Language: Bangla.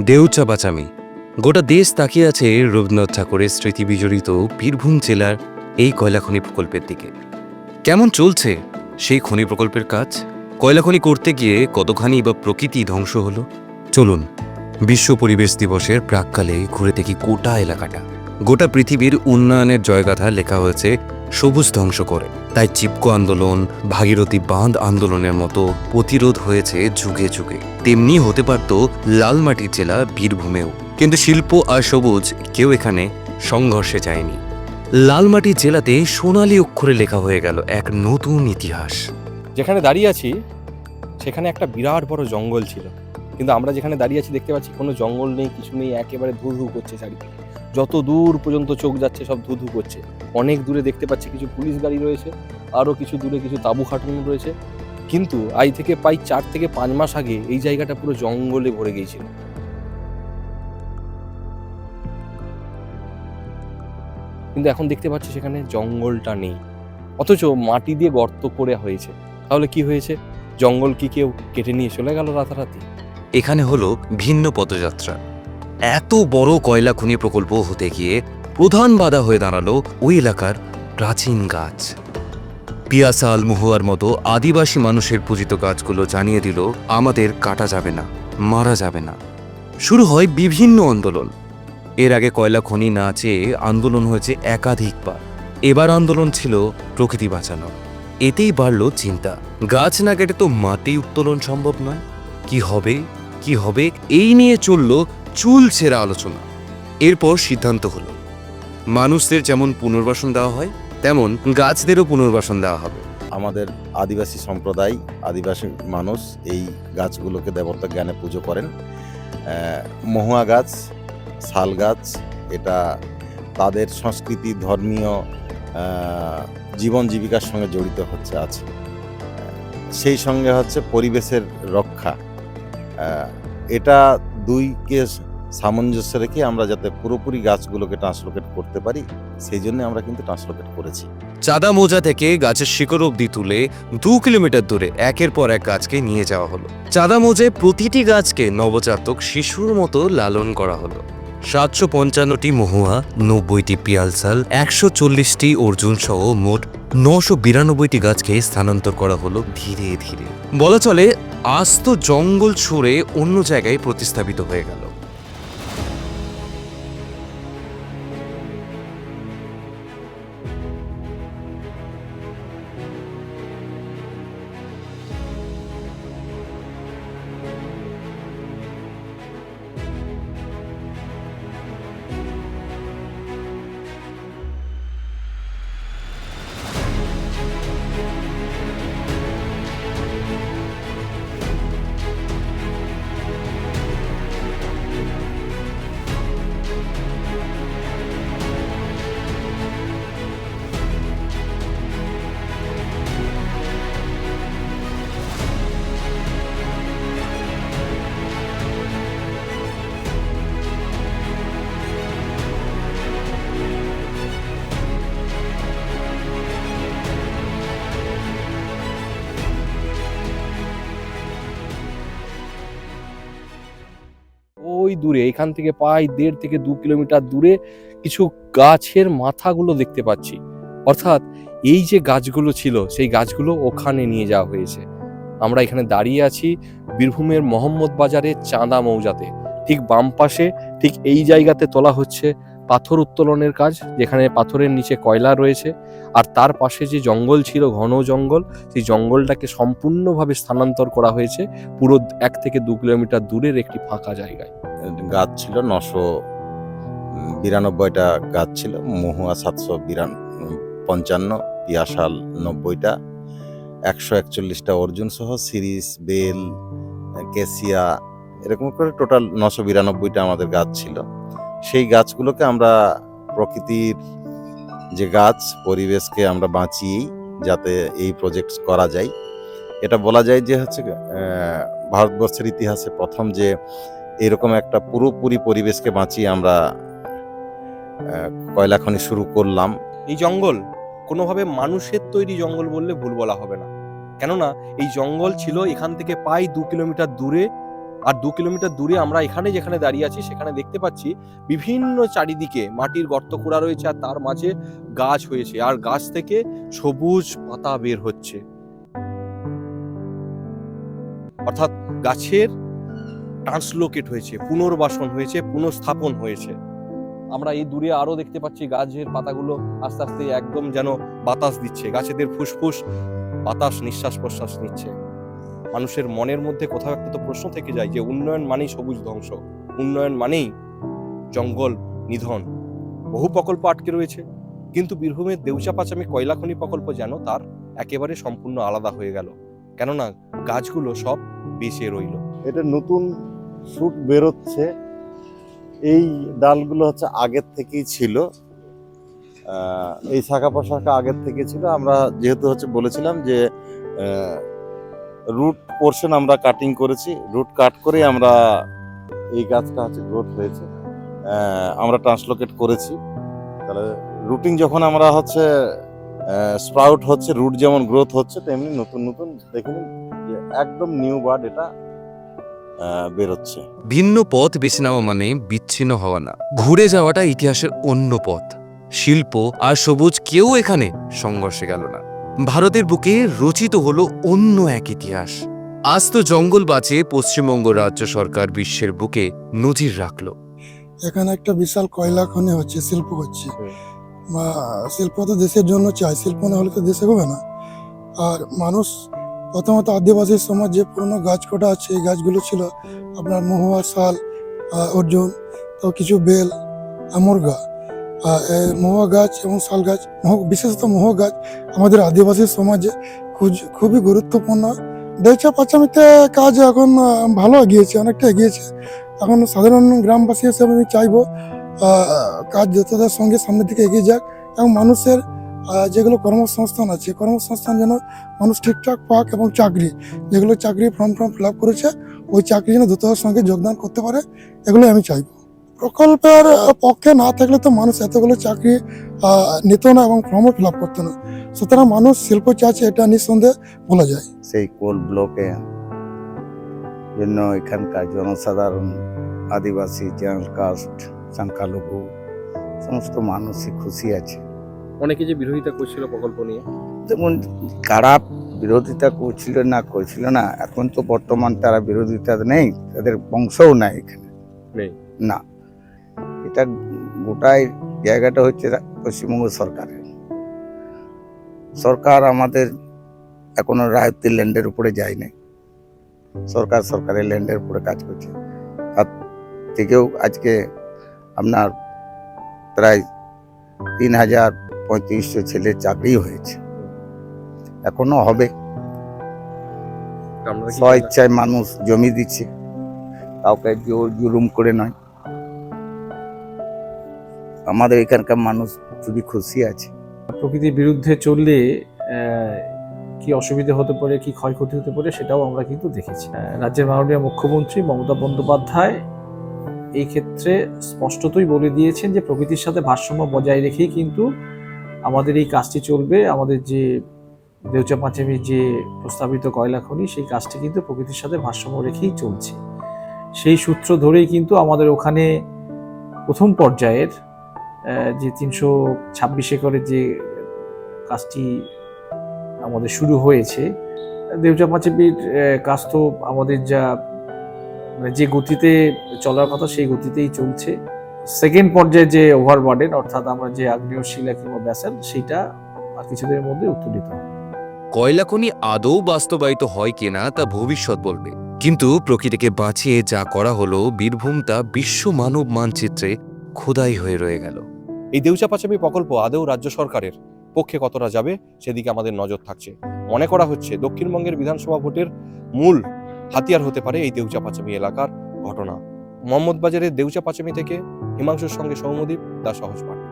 দেউচা বাচামি। গোটা দেশ তাকিয়ে আছে রবীন্দ্রনাথ ঠাকুরের স্মৃতি বিজড়িত বীরভূম জেলার এই কয়লা খনি প্রকল্পের দিকে। কেমন চলছে সেই খনি প্রকল্পের কাজ? কয়লা খনি করতে গিয়ে কতখানি বা প্রকৃতি ধ্বংস হলো? চলুন, বিশ্ব পরিবেশ দিবসের প্রাককালে ঘুরে দেখি গোটা এলাকাটা। গোটা পৃথিবীর উন্নয়নের জয়গাথা লেখা হয়েছে সবুজ ধ্বংস করে। তাই চিপকো আন্দোলন, ভাগীরথী বাঁধ আন্দোলনের মতো প্রতিরোধ হয়েছে যুগে যুগে। তেমনি হতে পারত লালমাটির জেলা বীরভূমেও। কিন্তু শিল্প আর সবুজ কেউ এখানে সংঘর্ষে যায়নি। লালমাটির জেলাতে সোনালী অক্ষরে লেখা হয়ে গেল এক নতুন ইতিহাস। যেখানে দাঁড়িয়ে আছি, সেখানে একটা বিরাট বড় জঙ্গল ছিল। কিন্তু আমরা যেখানে দাঁড়িয়ে আছি, দেখতে পাচ্ছি কোনো জঙ্গল নেই, কিছু নেই, একেবারে ধু ধু করছে চারিদিকে। যত দূর পর্যন্ত চোখ যাচ্ছে সব ধু ধু করছে। অনেক দূরে দেখতে পাচ্ছি কিছু পুলিশ গাড়ি রয়েছে, আরও কিছু দূরে কিছু তাঁবু খাটানো রয়েছে। কিন্তু আজ থেকে প্রায় চার থেকে পাঁচ মাস আগে এই জায়গাটা পুরো জঙ্গলে ভরে গিয়েছিল। কিন্তু এখন দেখতে পাচ্ছি সেখানে জঙ্গলটা নেই। অথচ মাটি দিয়ে গর্ত করে হয়েছে। তাহলে কি হয়েছে? জঙ্গল কি কেউ কেটে নিয়ে চলে গেল রাতারাতি? এখানে হলো ভিন্ন পদযাত্রা। এত বড় কয়লা খনি প্রকল্প হতে গিয়ে প্রধান বাধা হয়ে দাঁড়াল ওই এলাকার প্রাচীন গাছ। পিয়াসা আলমুহুয়ার মতো আদিবাসী মানুষের পূজিত গাছগুলো জানিয়ে দিল, আমাদের কাটা যাবে না, মারা যাবে না। শুরু হয় বিভিন্ন আন্দোলন। এর আগে কয়লা খনি না চেয়ে আন্দোলন হয়েছে একাধিকবার। এবার আন্দোলন ছিল প্রকৃতি বাঁচানো। এতেই বাড়ল চিন্তা। গাছ না কেটে তো মাটি উত্তোলন সম্ভব নয়। কি হবে কি হবে, এই নিয়ে চলল চুল ছেঁড়া আলোচনা। এরপর সিদ্ধান্ত হলো, মানুষদের যেমন পুনর্বাসন দেওয়া হয়, তেমন গাছদেরও পুনর্বাসন দেওয়া হবে। আমাদের আদিবাসী সম্প্রদায়, আদিবাসী মানুষ এই গাছগুলোকে দেবতা জ্ঞানে পুজো করেন। মহুয়া গাছ, শাল গাছ, এটা তাদের সংস্কৃতি, ধর্মীয় জীবন জীবিকার সঙ্গে জড়িত হচ্ছে আছে সেই সঙ্গে হচ্ছে পরিবেশের রক্ষা। এটা দুইকে সামঞ্জস্য রেখে আমরা যাতে পুরোপুরি গাছগুলোকে ট্রান্সলোকেট করতে পারি, সেই জন্য আমরা কিন্তু ট্রান্সলোকেট করেছি। চাঁদা মোজা থেকে গাছের শিকড় অব্দি তুলে দু কিলোমিটার দূরে একের পর এক গাছকে নিয়ে যাওয়া হলো। চাঁদা মোজায় প্রতিটি গাছকে নবজাতক শিশুর মতো লালন করা হলো। সাতশো পঞ্চান্নটি মহুয়া, নব্বইটি পিয়ালসাল, একশো চল্লিশটি অর্জুন সহ মোট নশো বিরানব্বইটি গাছকে স্থানান্তর করা হলো ধীরে ধীরে। বলা চলে, আস্ত জঙ্গল ছুঁড়ে অন্য জায়গায় প্রতিস্থাপিত হয়ে গেল। ওই দূরে, এখান থেকে প্রায় দেড় থেকে দু কিলোমিটার দূরে কিছু গাছের মাথাগুলো দেখতে পাচ্ছি। অর্থাৎ এই যে গাছগুলো ছিল, সেই গাছগুলো ওখানে নিয়ে যাওয়া হয়েছে। আমরা এখানে দাঁড়িয়ে আছি বীরভূমের মোহাম্মদ বাজারে চাঁদা মৌজাতে। ঠিক বাম পাশে, ঠিক এই জায়গাতে তোলা হচ্ছে পাথর উত্তোলনের কাজ, যেখানে পাথরের নিচে কয়লা রয়েছে, আর তার পাশে যে জঙ্গল ছিল, ঘন জঙ্গল, সেই জঙ্গলটাকে সম্পূর্ণভাবে স্থানান্তর করা হয়েছে পুরো এক থেকে দু কিলোমিটার দূরের একটি ফাঁকা জায়গায়। গাছ ছিল নশো বিরানব্বইটা গাছ ছিল, মহুয়া সাতশো বিরান, পঞ্চান্ন, পিয়াশাল নব্বইটা, একশো একচল্লিশটা অর্জুন সহ সিরিজ বেল কেসিয়া, এরকম করে টোটাল নশো বিরানব্বইটা আমাদের গাছ ছিল। সেই গাছগুলোকে আমরা প্রকৃতির যে গাছ, পরিবেশকে আমরা বাঁচিয়েই যাতে এই প্রজেক্ট করা যায়। এটা বলা যায় যে হচ্ছে ভারতবর্ষের ইতিহাসে প্রথম যে এরকম একটা পুরোপুরি পরিবেশকে বাঁচিয়ে আমরা কয়লা খনি শুরু করলাম। এই জঙ্গল কোনোভাবে মানুষের তৈরি জঙ্গল বললে ভুল বলা হবে না। কেননা এই জঙ্গল ছিল এখান থেকে প্রায় দু কিলোমিটার দূরে আর দু কিলোমিটার দূরে আমরা এখানে যেখানে দাঁড়িয়ে আছি, সেখানে দেখতে পাচ্ছি বিভিন্ন চারিদিকে মাটির গর্ত খোঁড়া রয়েছে আর তার মাঝে গাছ হয়েছে আর গাছ থেকে সবুজ পাতা বের হচ্ছে। অর্থাৎ গাছের ট্রান্সলোকেট হয়েছে, পুনর্বাসন হয়েছে, পুনঃস্থাপন হয়েছে। আমরা এই দূরে আরও দেখতে পাচ্ছি গাছের পাতাগুলো আস্তে আস্তে একদম যেন বাতাস দিচ্ছে, গাছেদের ফুসফুস, বাতাস, নিঃশ্বাস প্রশ্বাস নিচ্ছে। মানুষের মনের মধ্যে কোথাও একটা তো প্রশ্ন থেকে যায় যে উন্নয়ন মানেই সবুজ ধ্বংস। উন্নয়ন মানেই জঙ্গল, নিধন। বহু প্রকল্প আটকে রয়েছে। কিন্তু বীরভূমের দেউচাপাচামি কয়লা খনি প্রকল্প যেন তার একেবারে সম্পূর্ণ আলাদা হয়ে গেল। কেননা গাছগুলো সব বেঁচে রইল। এটা নতুন শুট বেরোচ্ছে। এই ডালগুলো হচ্ছে আগের থেকেই ছিল। এই শাখা প্রশাখা আগের থেকে ছিল। আমরা যেহেতু হচ্ছে বলেছিলাম যে রুট পোর্শন আমরা কাটিং করেছি রুট কাট করে আমরা এই গাছটা হচ্ছে গ্রোথ হয়েছে। আমরা ট্রান্সলোকেট করেছি। তাহলে রুটিং যখন আমরা হচ্ছে স্প্রাউট হচ্ছে রুট যেমন গ্রোথ হচ্ছে, তেমনি নতুন নতুন দেখে নিন যে একদম নিউ বার্ড এটা বেরোচ্ছে ভিন্ন পথ বেছে নেওয়া মানে বিচ্ছিন্ন হওয়া না। ঘুরে যাওয়াটা ইতিহাসের অন্য পথ। শিল্প আর সবুজ কেউ এখানে সংঘর্ষে গেল না। ভারতের বুকে রচিত হলো অন্য এক ইতিহাস। আজ তো জঙ্গল বাঁচে পশ্চিমবঙ্গ রাজ্য সরকার বিশ্বের বুকে নজির রাখল। এখানে একটা বিশাল কয়লা খনি হচ্ছে, শিল্প হচ্ছে। বা শিল্প তো দেশের জন্য চাই, শিল্প না হলে তো দেশে হবে না। আর মানুষ, প্রথমত আদিবাসী সমাজ যে পুরনো গাছ কটা আছে, এই গাছগুলো ছিল আপনার মহুয়া, শাল অর্জুন তো কিছু বেল, আমরগা। মহুয়া গাছ এবং শাল গাছ বিশেষত মহুয়া গাছ আমাদের আদিবাসী সমাজে খুবই গুরুত্বপূর্ণ। দেচা পাচামিতে কাজ এখন ভালো এগিয়েছে, অনেকটা এগিয়েছে। এখন সাধারণ গ্রামবাসী হিসেবে আমি চাইব কাজ যতটার সঙ্গে সামনের দিকে এগিয়ে যাক এবং মানুষের যেগুলো কর্মসংস্থান আছে, কর্মসংস্থান যেন মানুষ ঠিকঠাক পাক এবং চাকরি, যেগুলো চাকরি ফর্ম ফর্ম ফিল করেছে, ওই চাকরি যেন দ্রুততার সঙ্গে যোগদান করতে পারে এগুলো আমি চাইব। প্রকল্পের পক্ষে না থাকলে তো মানুষ এতগুলো চাকরি নিত না এবং ফর্মও ফিল আপ করতো না। সুতরাং মানুষ শিল্প চাচ্ছে এটা নিঃসন্দেহে বলা যায়। সেই কোল ব্লকে জন্য এখানকার জনসাধারণ আদিবাসী জেনারেল কাস্ট সংখ্যালঘু সমস্ত মানুষই খুশি আছে। অনেকে যে বিরোধিতা করছিল প্রকল্প নিয়ে? যেমন কারা বিরোধিতা করছিল না করছিল না এখন তো বর্তমান তারা বিরোধিতা নেই তাদের বংশও নাই এখানে। না। এটা গোটাই জায়গাটা হচ্ছে পশ্চিমবঙ্গ সরকারের। সরকার আমাদের এখনও রায়ত্বের ল্যান্ডের উপরে যায় নাই সরকার সরকারের ল্যান্ডের উপরে কাজ করছে। তার থেকেও আজকে আপনার প্রায় তিন হাজার পঁয়ত্রিশশো ছেলের চাকরি হয়েছে। এখনও হবে। আপনারা স্ব ইচ্ছায় মানুষ জমি দিচ্ছে। কাউকে জোর জুলুম করে নয়। আমাদের এখানকার মানুষ খুবই খুশি আছে। প্রকৃতির বিরুদ্ধে চললে কি অসুবিধা হতে পারে, কি ক্ষয়ক্ষতি হতে পারে, সেটাও আমরা কিন্তু দেখেছি। রাজ্যের মাননীয় মুখ্যমন্ত্রী মমতা বন্দ্যোপাধ্যায় এই ক্ষেত্রে স্পষ্টতই বলে দিয়েছেন যে, প্রকৃতির সাথে ভারসাম্য বজায় রেখেই কিন্তু আমাদের এই কাজটি চলবে। আমাদের যে দেউচা পাঁচামির যে প্রস্তাবিত কয়লা খনি, সেই কাজটি কিন্তু প্রকৃতির সাথে ভারসাম্য রেখেই চলছে। সেই সূত্র ধরেই কিন্তু আমাদের ওখানে প্রথম পর্যায়ের যে তিনশো ছাব্বিশ একরের যে কাজটি আমাদের শুরু হয়েছে দেবজা পাঁচেপির কাজ তো আমাদের যা মানে যে গতিতে চলার কথা সেই গতিতেই চলছে। সেকেন্ড পর্যায়ে যে ওভারবার্ডেন অর্থাৎ আমরা যে আগ্নেয় শিলা কিংবা ব্যাসাল সেটা আর কিছুদিনের মধ্যে উত্তোলিত হবে। কয়লা খনি আদৌ বাস্তবায়িত হয় কিনা তা ভবিষ্যৎ বলবে। কিন্তু প্রকৃতিকে বাঁচিয়ে যা করা হলো বীরভূম তা বিশ্ব মানব মানচিত্রে খোদাই হয়ে রয়ে গেল। এই দেউচা পাচামি প্রকল্প আদৌ রাজ্য সরকারের পক্ষে কতটা যাবে, সেদিকে আমাদের নজর থাকছে। মনে করা হচ্ছে দক্ষিণবঙ্গের বিধানসভা ভোটের মূল হাতিয়ার হতে পারে এই দেউচা পাচামি এলাকার ঘটনা। মোহাম্মদবাজারের দেউচা পাচামি থেকে হিমাংশুর সঙ্গে সৌমদ্বীপ দা সহজ বার্তা